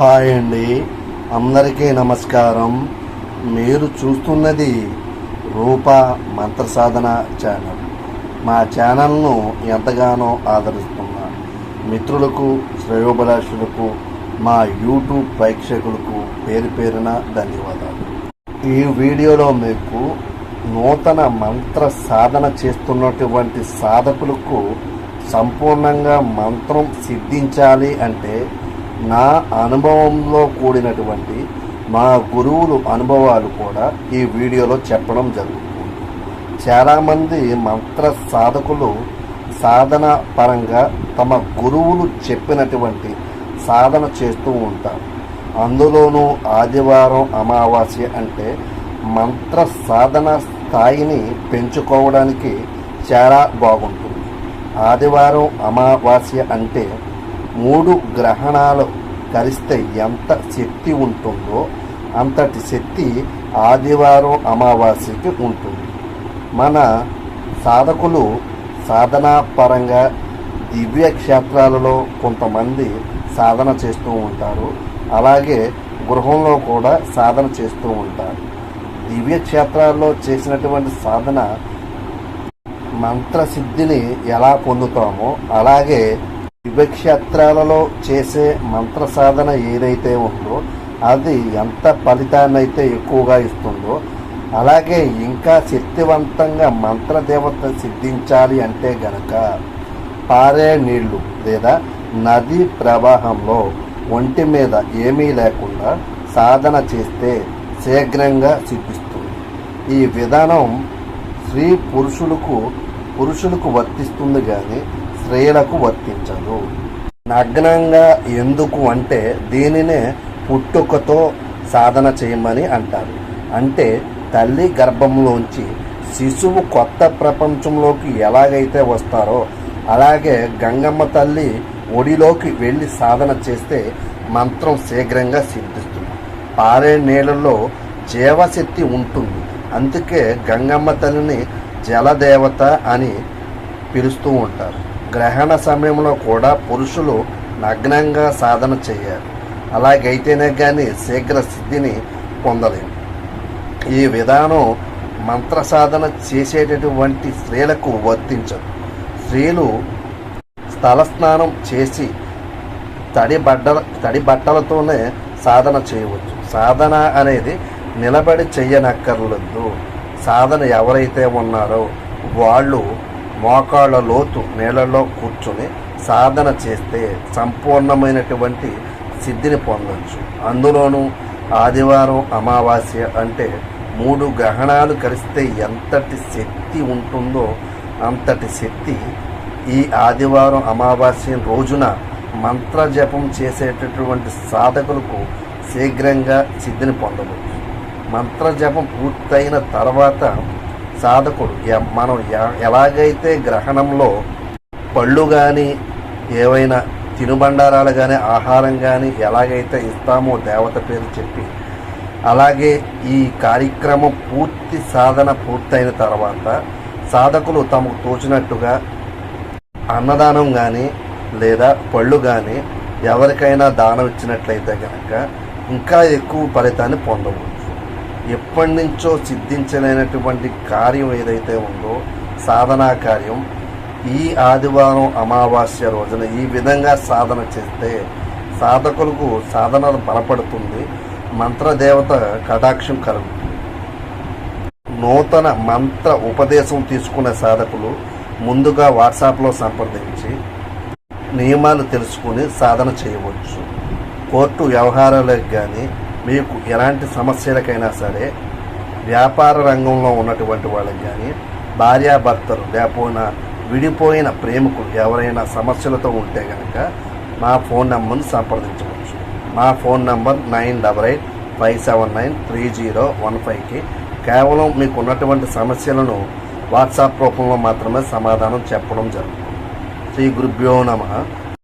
Hi అండి. అందరికీ నమస్కారం. మీరు చూస్తున్నది రూప మంత్ర సాధన ఛానల్. మా ఛానల్ను ఎంతగానో ఆదరిస్తున్నా మిత్రులకు శ్రేయోభిలాషులకు మా యూట్యూబ్ ప్రేక్షకులకు పేరు పేరున ధన్యవాదాలు. ఈ వీడియోలో మీకు నూతన మంత్ర సాధన చేస్తున్నటువంటి సాధకులకు సంపూర్ణంగా మంత్రం సిద్ధించాలి అంటే నా అనుభవంలో కూడినటువంటి మా గురువులు అనుభవాలు కూడా ఈ వీడియోలో చెప్పడం జరుగుతుంది. చాలామంది మంత్ర సాధకులు సాధన పరంగా తమ గురువులు చెప్పినటువంటి సాధన చేస్తూ ఉంటారు. అందులోనూ ఆదివారం అమావాస్య అంటే మంత్ర సాధన స్థాయిని పెంచుకోవడానికి చాలా బాగుంటుంది. ఆదివారం అమావాస్య అంటే మూడు గ్రహణాలు కలిస్తే ఎంత శక్తి ఉంటుందో అంతటి శక్తి ఆదివారం అమావాస్యకి ఉంటుంది. మన సాధకులు సాధనాపరంగా దివ్య క్షేత్రాలలో కొంతమంది సాధన చేస్తూ ఉంటారు. అలాగే గృహంలో కూడా సాధన చేస్తూ ఉంటారు. దివ్య క్షేత్రాల్లో చేసినటువంటి సాధన మంత్రసిద్ధిని ఎలా పొందుతామో అలాగే దివ్యక్షేత్రాలలో చేసే మంత్ర సాధన ఏదైతే ఉందో అది ఎంత ఫలితాన్ని అయితే ఎక్కువగా ఇస్తుందో అలాగే ఇంకా శక్తివంతంగా మంత్రదేవత సిద్ధించాలి అంటే గనక పారే నీళ్ళు లేదా నది ప్రవాహంలో ఒంటి మీద ఏమీ లేకుండా సాధన చేస్తే శీఘ్రంగా సిద్ధిస్తుంది. ఈ విధానం స్త్రీ పురుషులకు పురుషులకు వర్తిస్తుంది కానీ స్త్రీలకు వర్తించదు. నగ్నంగా ఎందుకు అంటే దీనినే పుట్టుకతో సాధన చేయమని అంటారు. అంటే తల్లి గర్భంలోంచి శిశువు కొత్త ప్రపంచంలోకి ఎలాగైతే వస్తారో అలాగే గంగమ్మ తల్లి ఒడిలోకి వెళ్ళి సాధన చేస్తే మంత్రం శీఘ్రంగా సిద్ధిస్తుంది. పారే నీళ్ళలో జీవశక్తి ఉంటుంది. అందుకే గంగమ్మ తల్లిని జలదేవత అని పిలుస్తూ ఉంటారు. గ్రహణ సమయంలో కూడా పురుషులు నగ్నంగా సాధన చేయాలి. అలాగైతేనే కానీ శీఘ్ర సిద్ధిని పొందలేము. ఈ విధానం మంత్ర సాధన చేసేటటువంటి స్త్రీలకు వర్తించదు. స్త్రీలు స్థలస్నానం చేసి తడి బట్టల తడి బట్టలతోనే సాధన చేయవచ్చు. సాధన అనేది నిలబడి చెయ్యనక్కర్లేదు. సాధన ఎవరైతే ఉన్నారో వాళ్ళు మోకాళ్ళ లోతు నీళ్ళలో కూర్చొని సాధన చేస్తే సంపూర్ణమైనటువంటి సిద్ధిని పొందవచ్చు అందులోనూ ఆదివారం అమావాస్య అంటే మూడు గ్రహణాలు కలిస్తే ఎంతటి శక్తి ఉంటుందో అంతటి శక్తి ఈ ఆదివారం అమావాస్య రోజున మంత్ర జపం చేసేటటువంటి సాధకులకు శీఘ్రంగా సిద్ధిని పొందవచ్చు. మంత్ర జపం పూర్తయిన తర్వాత సాధకుడు ఎ- మనం ఎ- ఎలాగైతే గ్రహణంలో పళ్ళు కానీ ఏవైనా తినుబండారాలు కానీ ఆహారం కానీ ఎలాగైతే ఇస్తామో దేవత పేరు చెప్పి అలాగే ఈ కార్యక్రమం పూర్తి సాధన పూర్తయిన తర్వాత సాధకులు తమకు తోచినట్టుగా అన్నదానం కానీ లేదా పళ్ళు కానీ ఎవరికైనా దానం ఇచ్చినట్లయితే కనుక ఇంకా ఎక్కువ ఫలితాన్ని పొందవచ్చు. ఎప్పటి నుంచో సిద్ధించలేనటువంటి కార్యం ఏదైతే ఉందో సాధనా కార్యం ఈ ఆదివారం అమావాస్య రోజున ఈ విధంగా సాధన చేస్తే సాధకులకు సాధన బలపడుతుంది మంత్రదేవత కటాక్షం కలుగుతుంది. నూతన మంత్ర ఉపదేశం తీసుకునే సాధకులు ముందుగా వాట్సాప్లో సంప్రదించి నియమాలు తెలుసుకుని సాధన చేయవచ్చు. కోర్టు వ్యవహారాలకు కానీ మీకు ఎలాంటి సమస్యలకైనా సరే వ్యాపార రంగంలో ఉన్నటువంటి వాళ్ళకి కానీ భార్యాభర్తలు లేకపోయినా విడిపోయిన ప్రేమికులు ఎవరైనా సమస్యలతో ఉంటే కనుక మా ఫోన్ నెంబర్ని సంప్రదించవచ్చు. మా phone number nine double eight five seven nine three zero one ఫైవ్కి కేవలం మీకు ఉన్నటువంటి సమస్యలను వాట్సాప్ రూపంలో మాత్రమే సమాధానం చెప్పడం జరుగుతుంది. శ్రీ గురుభ్యో నమ.